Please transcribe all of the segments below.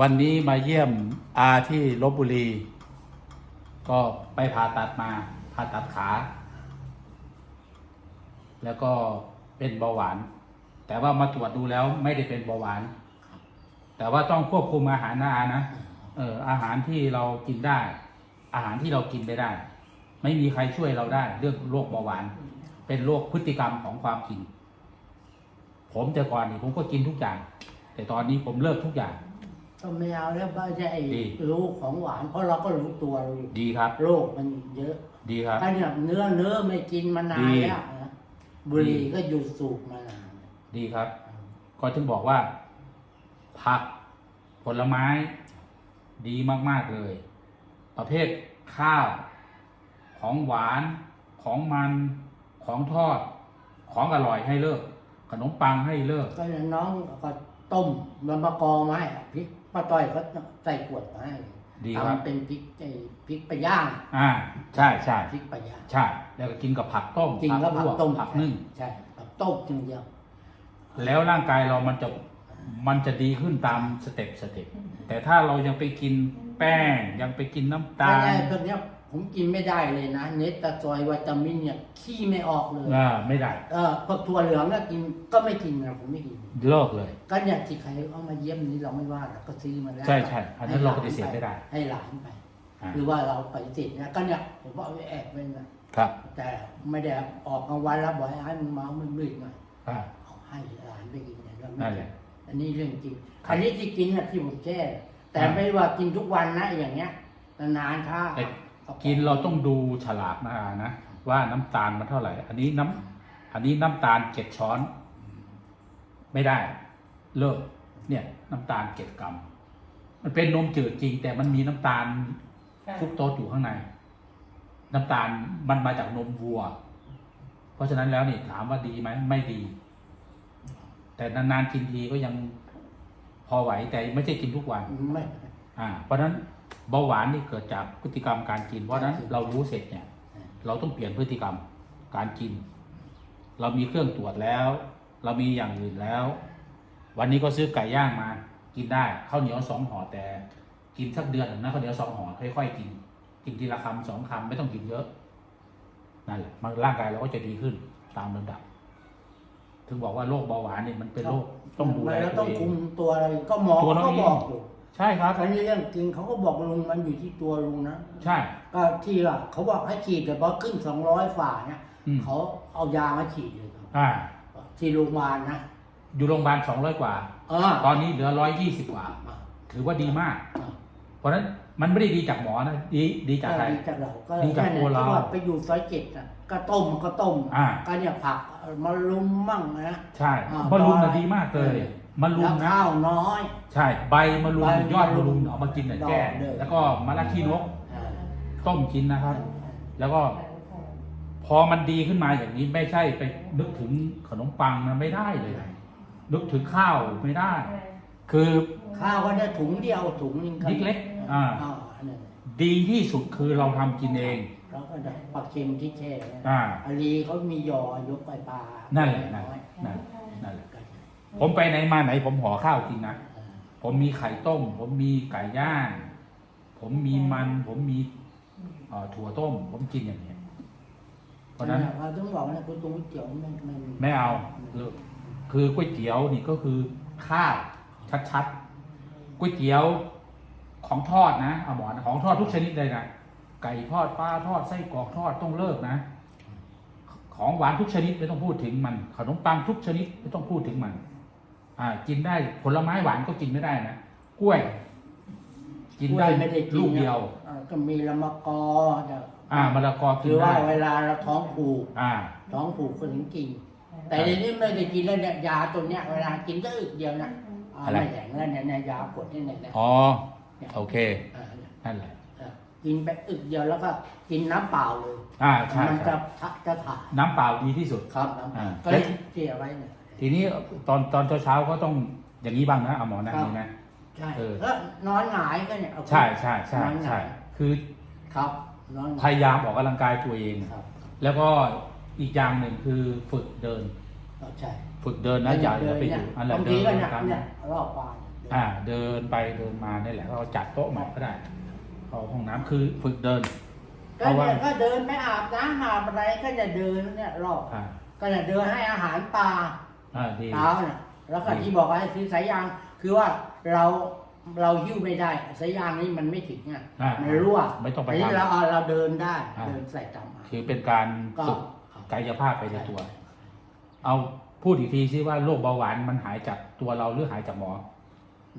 วันนี้มาเยี่ยมอาที่ลบบุรี ก็ไปผ่าตัดมาผ่าตัดขา แล้วก็เป็นเบาหวาน แต่ว่ามาตรวจดูแล้วไม่ได้เป็นเบาหวาน แต่ว่าต้องควบคุมอาหารนะอานะเอออาหารที่เรากินได้ อาหารที่เรากินไม่ได้ ไม่มีใครช่วยเราได้ เรื่องโรคเบาหวาน เป็นโรคพฤติกรรมของความกิน ผมแต่ก่อนนี่ผมก็กินทุกอย่าง แต่ตอนนี้ผมเลิกทุกอย่าง ก็ไม่เอาแล้วว่าจะไอ้ดีรู้ของหวาน เพราะเราก็รู้ตัวเราอยู่ดีครับ โรคมันเยอะดีครับ ถ้าเนี่ยเนื้อเนื้อไม่กินมานานดี แล้วนะบุหรี่ก็หยุดสูบมานานดีครับ ก็ถึงบอกว่า ผักผลไม้ ดีมาก ๆ เลย ประเภทข้าว ของหวานของมันของทอด ของอร่อยให้เลิก ขนมปังให้เลิก ก็เนี่ยน้องก็ ต้มมะมะกอกมาให้พริกป้าต้อยเขาใส่ขวดมาให้ดีครับ ทำเป็นพริกไอ้พริกไปย่างอ่าใช่ใช่พริกไปย่างใช่ แล้วก็กินกับผักต้มจริงแล้วผัลกวต้มผักนึ่ง ใช่ผักต้มจริงเดียวแล้วร่างกายเรามันจะมันจะดีขึ้นตามสเต็ปสเต็ปแต่ถ้าเรายังไปกินแป้งยังไปกินน้ำตาไม่ลได้ตัวเนี้ย ผมกินไม่ได้เลยนะ เนตตาซอยวิตามินเนี่ยขี้ไม่ออกเลยอ่าไม่ได้ เออพวกถั่วเหลืองก็กินก็ไม่กินนะผมไม่กินเลิกเลย ก็เนี่ยที่ใครเอามาเยี่ยมนี้เราไม่ว่าหรอกก็ซื้อมาแล้วใช่ใช่อันนั้นเราปฏิเสธไม่ได้ ให้หลานไปอ่าหรือว่าเราปฏิเสธนะก็เนี่ยผมว่าเอาไปแอบไว้นะครับ แต่ไม่ได้ออกกลางวันแล้วบอกให้มันเมามันมืดหน่อยอ่า เอาให้หลานไปกินเนี่ยเราไม่นั่นแหละอันนี้เรื่องจริงครับอันนี้ที่กินน่ะที่ผมแช่แต่อ่า ไม่ว่ากินทุกวันนะอย่างเงี้ยนานๆถ้า แต่ กินเราต้องดูฉลากนะอานะว่าน้ำตาลมันเท่าไหร่ อันนี้น้ำอันนี้น้ำตาลเจ็ดช้อน ไม่ได้ เลิกเนี่ย น้ำตาลเจ็ดกรัมมันเป็นนมจืดจริง แต่มันมีน้ำตาลฟรุกโตสอยู่ข้างใน น้ำตาลมันมาจากนมวัว เพราะฉะนั้นแล้วนี่ถามว่าดีไหมไม่ดี แต่นานๆกินทีก็ยังพอไหวแต่ไม่ใช่กินทุกวันไม่อ่า เพราะฉะนั้น เบาหวานนี่เกิดจากพฤติกรรมการกิน เพราะฉะนั้นเรารู้เสร็จเนี่ย เราต้องเปลี่ยนพฤติกรรมการกิน เรามีเครื่องตรวจแล้ว เรามีอย่างอื่นแล้ว วันนี้ก็ซื้อไก่ย่างมากินได้ข้าวเหนียวสองห่อแต่ กินสักเดือนหนึ่งนะข้าวเหนียวสองห่อค่อยๆกิน กินทีละคำสองคำไม่ต้องกินเยอะนั่นแหละมันร่างกายเราก็จะดีขึ้นตามลำดับ ถึงบอกว่าโรคเบาหวานเนี่ยมันเป็นโรคต้องดูแลแล้วตัต้วองเอคุงมตัวอะไรก็หมอตัวเราเขาเองบอกอยู่ ใช่ครับอันนี้เรื่องจริงเขาก็บอกลุงมันอยู่ที่ตัวลุงนะใช่ ก็ที่ว่าเขาบอกให้ฉีดแต่พอขึ้นสองร้อยฝ่าเนี่ยอืม เขาเอายามาฉีดเลยครับอ่า ที่โรงพยาบาลนะอยู่โรงพยาบาลสองร้อยกว่า เออตอนนี้เหลือร้อยยี่สิบกว่าถือว่าดีมากเพราะฉะนั้นมันไม่ได้ดีจากหมอนะ ดีดีจากใคร ดีจากเราก็ดีจากตัวเราที่ว่าไปอยู่ซอยเจ็ดอะก็ต้มก็ต้มอ่า ก็เนี่ยผักมารุมมั่งนะใช่อ่ามะรุมใบน่ะดีมากเลย มะรุแล้มวนะข้าวน้อย ใช่ ใบมะรุมใบยอดมะรุมมะรุมเอามากินหน่อยแก้ ดอกเลยแล้วก็มะระขี้นกอ่าต้มกินนะครับ แล้วก็พอมันดีขึ้นมาอย่างนี้ไม่ใช่ไปนึกถึงขนมปังนะไม่ได้เลย นึกถึงข้าวไม่ได้ คือ ข้าวก็ได้ถุงเดียวถุงนึงก็เล็กๆอ่าอ่าอันนั้นดีที่สุดคือเราทำกินเอง แล้วก็ได้ปลาเค็มที่แช่เนี่ยอ่า อาลีเขามียอยกไปปลานั่นั่นแหละนั่นแหละนั่นนั่นแหละ ผมไปไหนมาไหน ผมห่อข้าวกินนะ ผมมีไข่ต้ม ผมมีไก่ย่าง ผมมีมัน ผมมีเอ่อถั่วต้ม ผมกินอย่างนี้ย เพราะฉะนั้น เราต้องบอกนะคุณตรงก๋วยเตี๋ยวมันมันไม่เอา คือก๋วยเตี๋ยวนี่ก็คือข้าวชัดๆก๋วยเตี๋ยวของทอดนะเอาหมอนของทอดทุกชนิดเลยนะ ไก่ทอดปลาทอดไส้กรอกทอดต้องเลิกนะ ของหวานทุกชนิดไม่ต้องพูดถึงมัน ขนมปังทุกชนิดไม่ต้องพูดถึงมันอ่า กินได้ผลไม้หวานก็กินไม่ได้นะกล้วย กินได้ไม่ได้กินลูกเดียวอ่าก็มีละมะกอแต่อ่ามะละกอคืกินอว่าได้เวลาเราท้องผูก อ่า ท้องผูกก็ถึงกิน แต่เดี๋ยวนี้ไม่ได้กินแล้วเนี่ยยาตัวเนี้ยเวลากินก็อึกเดียวนะอ่าอะไร ไม่แข็งแล้วเนี่ยเนี่ยยากดนี่เนี่ยเนี่ยอ๋อโอเคอ่าเนี่ยนั่นแหละอ่ากินไปอึกเดียวแล้วก็กินน้ำเปล่าเลย อ่าใช่มันใช่จะทะจะถ่ายน้ำเปล่าดีที่สุด ครับน้ำเปล่าอ่า ก็เลยเจียไว้เนี่ย ทีนี้ตอนตอนเช้าๆก็ต้องอย่างนี้บ้างนะเอาหมอนะครับนี่นะ ใช่เออ แล้วนอนหงายก็เนี่ยเอาใช่ใช่ใช่นอนหใช่งายคือครับนอนหพงายยายามออกกำลังกายตัวเอง ครับ แล้วก็อีกอย่างหนึ่งคือฝึกเดินครับใช่ฝึกเดินนะอย่าอย่าไปอยู่อันแหละบางเดิทีนก็เนี่ยกันเนี่ยรอบบ้านเดิอ่า เดินไปเดินมานี่แหละเราจัดโต๊ะใหม่ก็ได้เข้าห้องน้ำคือฝึกเดิน เพก็ราะว่า เนี่ยก็เดินไม่อาบน้ำอาบอะไรก็จะเดินเนี่ยรอบ อ่า ก็จะเดินให้อาหารปลา อ่าดีเช้าเนี่ยแล้วก็ดี ที่บอกว่าให้ซื้อสายยาง คือว่าเราเราหิ้วไม่ได้ สายยางนี้มันไม่ถึงอะอ่ามันรั่วไม่ต้องไปนนี้ทำเราเอาเราเดินได้ อ่า เดินใส่ตามมาคือเป็นการก็ฝึกกายภาพไปในตัวเอาพูดอีกทีซิว่าโรคเบาหวานมันหายจากตัวเราหรือหายจากหมอ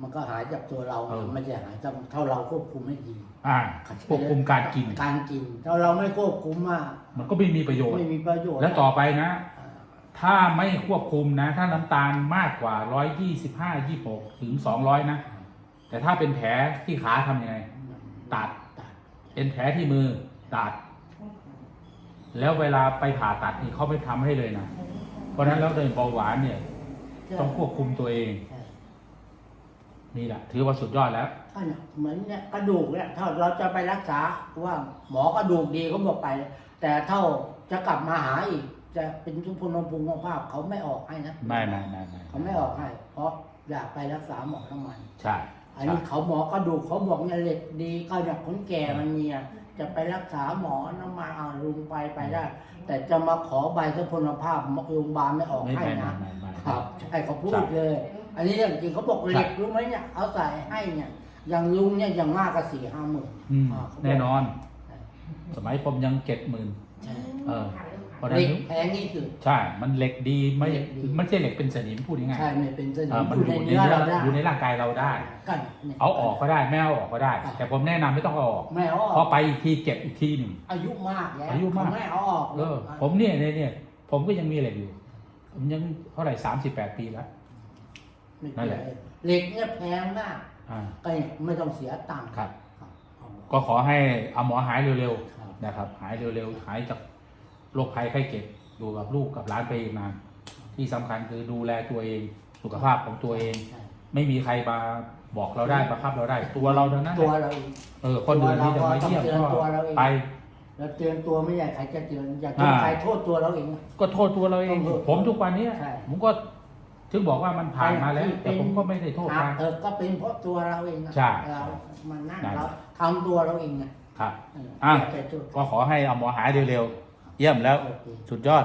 มันก็หายจากตัวเราเออไม่ใช่หายจากเท่าเราควบคุมไม่ดีอ่าควบคุมการกิน การกินถ้าเราไม่ควบคุมอะมันก็ไม่มีประโยชน์ ไม่มีประโยชน์และต่อไปนะอ่า ถ้าไม่ควบคุมนะ ถ้าน้ำตาลมากกว่า 125 26 ถึง 200 นะ แต่ถ้าเป็นแผลที่ขาทำยังไง ตัด เป็นแผลที่มือตัด แล้วเวลาไปผ่าตัดนี่เขาไม่ทำให้เลยนะ เพราะนั้นแล้วในเบาหวานเนี่ย ต้องควบคุมตัวเอง นี่แหละ ถือว่าสุดยอดแล้วเนี่ยเหมือนเนี่ยกระดูกเนี่ยถ้าเราจะไปรักษาว่าหมอกระดูกดีเขาบอกไป แต่เท่าจะกลับมาหาอีก จะเป็นทุพพลภูมิภาพเขาไม่ออกให้นะไม่ไม่ไม่ไม่เขาไม่ออกให้ เพราะอยากไปรักษาหมอน้ำมัน ใช่อันนี้เขาหมอกระดูกเขาบอกเนี่ยเหล็กดีก็อย่างคนแก่มันมีอะจะไปรักษาหมอน้ำมันเอาลุงไปไปได้ แต่จะมาขอใบทุพพลภาพโรงพยาบาลไม่ออกไม่ให้ไม่นะไม่ไม่ไม่ครับใช่เขาพูดเลย อันนี้เรื่องจริงเขาบอกเหล็กรู้ไหมเนี่ยเอาใส่ให้เนี่ยอย่างลุงเนี่ยอย่างมากก็สี่ห้าหมื่นอืมาเขาบกแน่นอนใช่สมัยผมยังเจ็ดหมื่นใช่เออ เพราะฉะเหล็นั้กนแพงนี่คือ ใช่มันเหล็กดีไม่เหล็กดี ไม่ใช่เหล็กเป็นสนิมพูดง่ายใช่ไม่เป็นสๆนิเออมมันอยู่อยู่ในในเนื้อเนื้อเราได้อยู่ในร่างกายเราได้ กันนี่ย เอาออกก็ได้ไม่เอาออกก็ได้ อ่าแต่ผมแนะนำไม่ต้องเอาออกไม่เอาอพออกไปอีกทีเจ็บอีกทีหนึ่ง อายุมากแล้วอายุมาก เขไม่เอาออกเออผมเนี่ยเนี่ยเนี่ยผมก็ยังมีเหล็กอยู่ ผมยังเท่าไหร่สามสิบแปดปีแล้ว ไม่นั่นแหละเหล็กเนี่ยแพงมากอ่า ก็ไม่ต้องเสียตังค์ครับ ครับเอาก็ขอให้เอาหมอหายเร็วครับๆนะครับ หายเร็วๆหายจาก โรคภัยไข้เจ็บอยู่กับลูกกับหลานไปอีกนานที่สำคัญคือดูแลตัวเองสุขภาพของตัวเองใช่ไม่มีใครมาบอกเราได้บังคับเราได้ ตัวเราเท่านั้นแหตัวละเราเองเออคนอื่นที่จะมาเยี่ยมตัวเราก็ต้องเตือนตัวเราเองก็ไปเราเตือนตัวไม่ใช่ใครจะเตือนอย่าโทษอ่าใครโทษตัวเราเอง ก็โทษตัวเราเองต้องโทษผมทุกวันเนี้ยใช่ผมก็ถึงบอกว่ามันผ่านมาแล้วที่เป็นแต่ผมก็ไม่ได้โทษคใครรับเออก็เป็นเพราะตัวเราเองนะใช่เรามันนั่นนั่นเราทำตัวเราเองไงครับเอออะแต่ตัวก็ขอให้เอาหมอหายเร็วๆ เยี่ยมแล้วสุดยอด